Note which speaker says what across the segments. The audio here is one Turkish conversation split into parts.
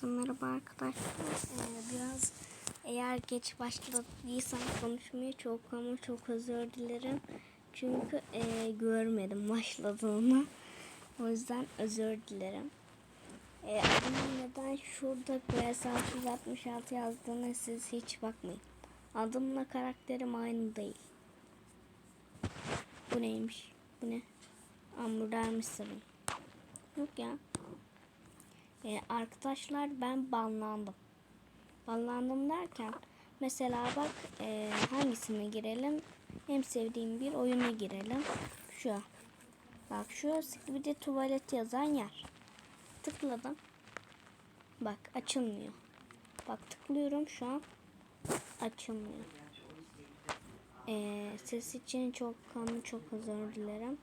Speaker 1: Herkese merhaba arkadaşlar. Ee, biraz eğer geç başladıysam konuşmaya çok ama çok özür dilerim. Çünkü e, görmedim başladığını. O yüzden özür dilerim. E, adımın neden şurada PS 666 yazdığına siz hiç bakmayın. Adımla karakterim aynı değil. Bu neymiş? Bu ne? Hamburger mısırım. Yok ya. Ee, arkadaşlar ben banlandım. Banlandım derken mesela bak e, hangisine girelim? En sevdiğim bir oyuna girelim. Şu. Bak şu bir de tuvalet yazan yer. Tıkladım. Bak açılmıyor. Bak tıklıyorum şu an. Açılmıyor. Ee, ses için çok ama çok özür dilerim.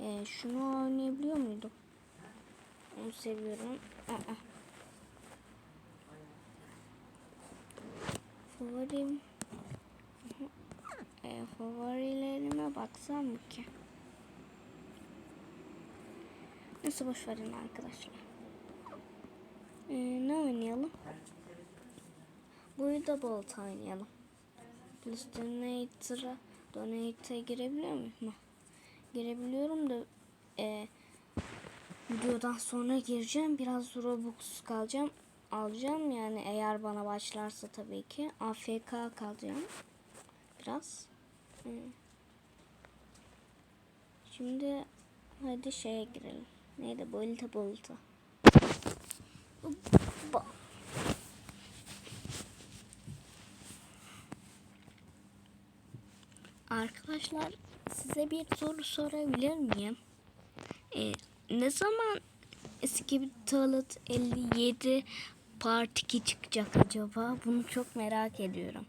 Speaker 1: Ee, şunu oynayabiliyor muydum? Onu seviyorum. Aa. Favorim. E, favorilerime baksam mı ki? Nasıl boş verin arkadaşlar. E, ne oynayalım? Buyu da bolt oynayalım. Plus donator'a donate'e girebiliyor muyum? Girebiliyorum da e, videodan sonra gireceğim. Biraz Robux kalacağım. Alacağım yani eğer bana başlarsa tabii ki. AFK kalacağım. Biraz. Şimdi hadi şeye girelim. Neydi? Bolita bolita. Hoppa. Arkadaşlar size bir soru sorabilir miyim? Ee, ne zaman eski bir Talat 57 Part 2 çıkacak acaba? Bunu çok merak ediyorum.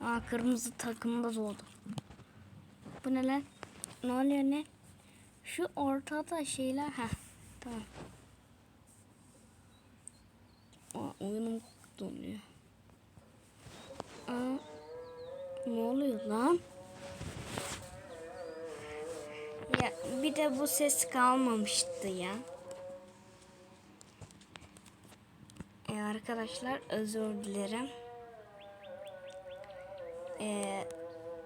Speaker 1: Aa kırmızı takımda doğdu. Bu ne lan? Ne oluyor ne? Şu ortada şeyler. ha tamam. Aa oyunum donuyor. Aa ne oluyor lan? Ya bir de bu ses kalmamıştı ya. E, arkadaşlar özür dilerim. E,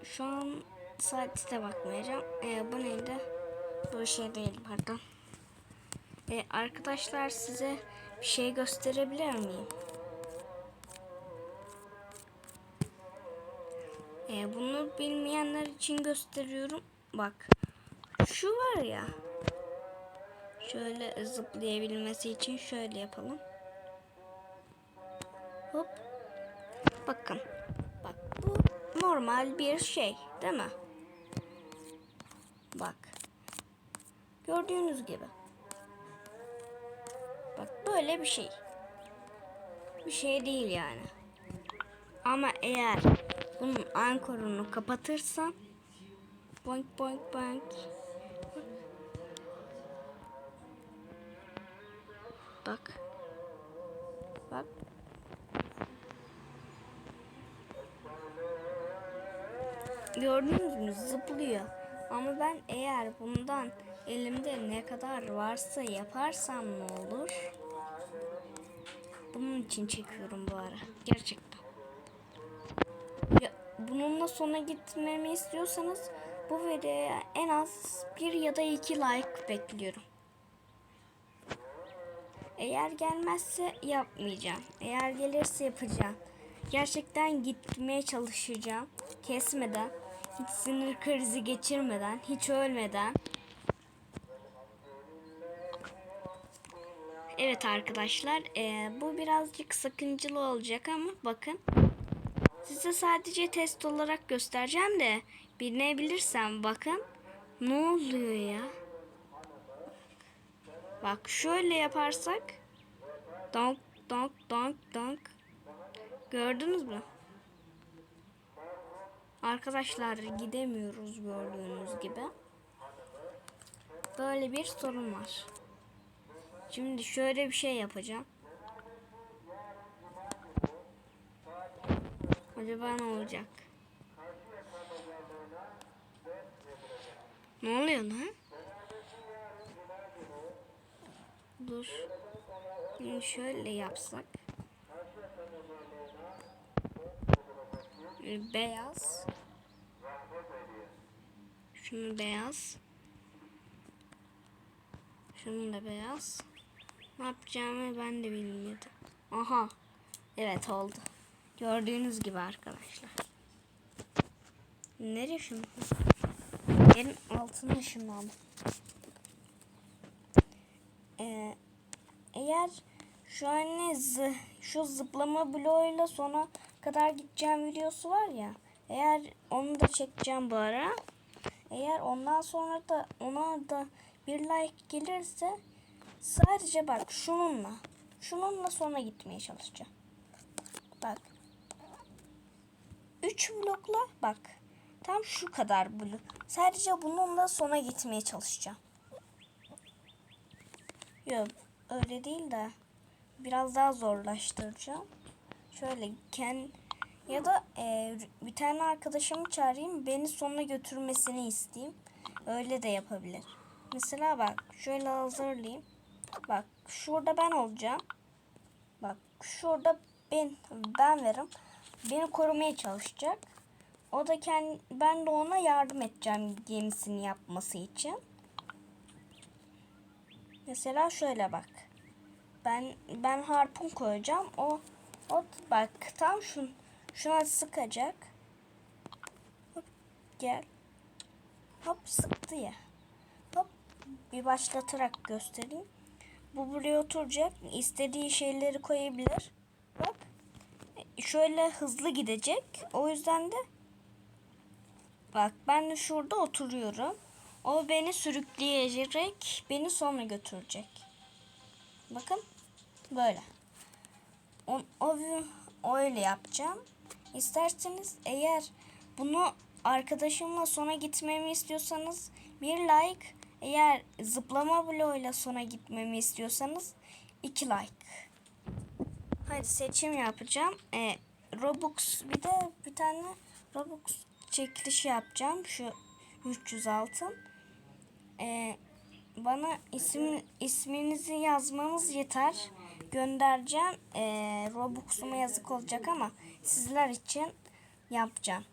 Speaker 1: şu an saate bakmayacağım. E, bu neydi? Bu şey değil pardon. E, arkadaşlar size bir şey gösterebilir miyim? E, bunu bilmeyenler için gösteriyorum. Bak. Şu var ya. Şöyle zıplayabilmesi için şöyle yapalım. Hop. Bakın. Bak bu normal bir şey değil mi? Bak. Gördüğünüz gibi. Bak böyle bir şey. Bir şey değil yani. Ama eğer bunun ankorunu kapatırsam boink boink boink Bak. Bak. Gördünüz mü? Zıplıyor. Ama ben eğer bundan elimde ne kadar varsa yaparsam ne olur? Bunun için çekiyorum bu ara. Gerçekten. Ya, bununla sona gitmemi istiyorsanız bu videoya en az bir ya da iki like bekliyorum. Eğer gelmezse yapmayacağım. Eğer gelirse yapacağım. Gerçekten gitmeye çalışacağım. Kesmeden, hiç sinir krizi geçirmeden, hiç ölmeden. Evet arkadaşlar, e, bu birazcık sakıncalı olacak ama bakın. Size sadece test olarak göstereceğim de bilebilirsem bakın. Ne oluyor ya? Bak şöyle yaparsak donk donk donk donk gördünüz mü? Arkadaşlar gidemiyoruz gördüğünüz gibi. Böyle bir sorun var. Şimdi şöyle bir şey yapacağım. Acaba ne olacak? Ne oluyor lan? Dur. Şimdi şöyle yapsak. Ee, Beyaz. Şunu beyaz. Şunu da beyaz. Ne yapacağımı ben de bilmiyordum. Aha. Evet oldu. Gördüğünüz gibi arkadaşlar. Nereye şunu? Yerin altına ışınlandım. Ee, eğer şu an zı, şu zıplama bloğuyla sona kadar gideceğim videosu var ya. Eğer onu da çekeceğim bu ara. Eğer ondan sonra da ona da bir like gelirse sadece bak şununla şununla sona gitmeye çalışacağım. Bak. 3 blokla bak. Tam şu kadar blok. Sadece bununla sona gitmeye çalışacağım. Yok öyle değil de biraz daha zorlaştıracağım. Şöyle ken ya da e, bir tane arkadaşımı çağırayım beni sonuna götürmesini isteyeyim. Öyle de yapabilir. Mesela bak şöyle hazırlayayım. Bak şurada ben olacağım. Bak şurada ben ben verim. Beni korumaya çalışacak. O da kendi, ben de ona yardım edeceğim gemisini yapması için. Mesela şöyle bak. Ben ben harpun koyacağım. O o bak tam şun şuna sıkacak. Hop gel. Hop sıktı ya. Hop bir başlatarak göstereyim. Bu buraya oturacak. İstediği şeyleri koyabilir. Bak. Şöyle hızlı gidecek. O yüzden de bak ben de şurada oturuyorum. O beni sürükleyecek. Beni sonra götürecek. Bakın. Böyle. O, o, öyle yapacağım. İsterseniz eğer bunu arkadaşımla sona gitmemi istiyorsanız bir like. Eğer zıplama bloğuyla sona gitmemi istiyorsanız iki like. Hadi seçim yapacağım. Ee, Robux bir de bir tane Robux çekilişi yapacağım. Şu 300 altın. Ee, bana isim isminizi yazmanız yeter. Göndereceğim. Ee, Robux'uma yazık olacak ama sizler için yapacağım.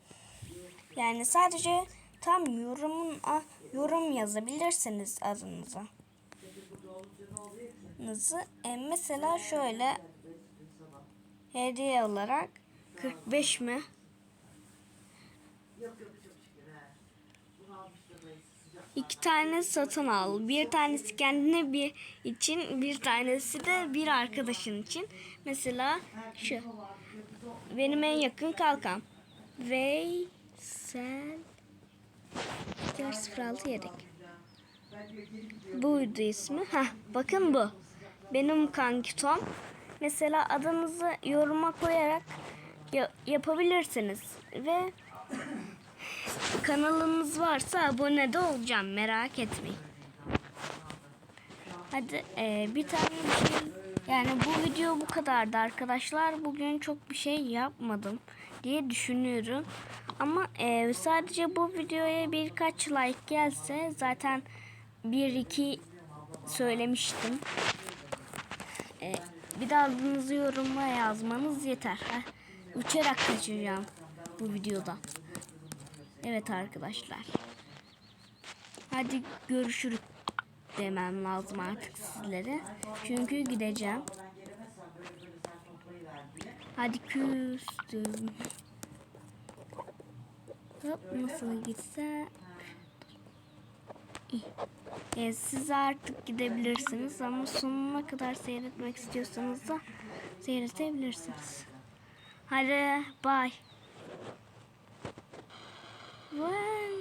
Speaker 1: Yani sadece tam yorumun ah, yorum yazabilirsiniz adınıza. Nızı, e, mesela şöyle hediye olarak 45 mi? İki tane satın al. Bir tanesi kendine bir için, bir tanesi de bir arkadaşın için. Mesela şu. Benim en yakın kalkan. Veysel 406 yedek. Buydu ismi. Ha, bakın bu. Benim kanki Tom. Mesela adınızı yoruma koyarak ya- yapabilirsiniz ve kanalımız varsa abone de olacağım merak etmeyin. Hadi e, bir tane bir şey yani bu video bu kadardı arkadaşlar. Bugün çok bir şey yapmadım diye düşünüyorum. Ama e, sadece bu videoya birkaç like gelse zaten bir iki söylemiştim. E, bir de adınızı yoruma yazmanız yeter. Ha, uçarak kaçacağım bu videoda. Evet arkadaşlar. Hadi görüşürüz demem lazım artık sizlere. Çünkü gideceğim. Hadi küstüm. Hop nasıl gitse. E, siz artık gidebilirsiniz ama sonuna kadar seyretmek istiyorsanız da seyredebilirsiniz. Hadi bye. Bye.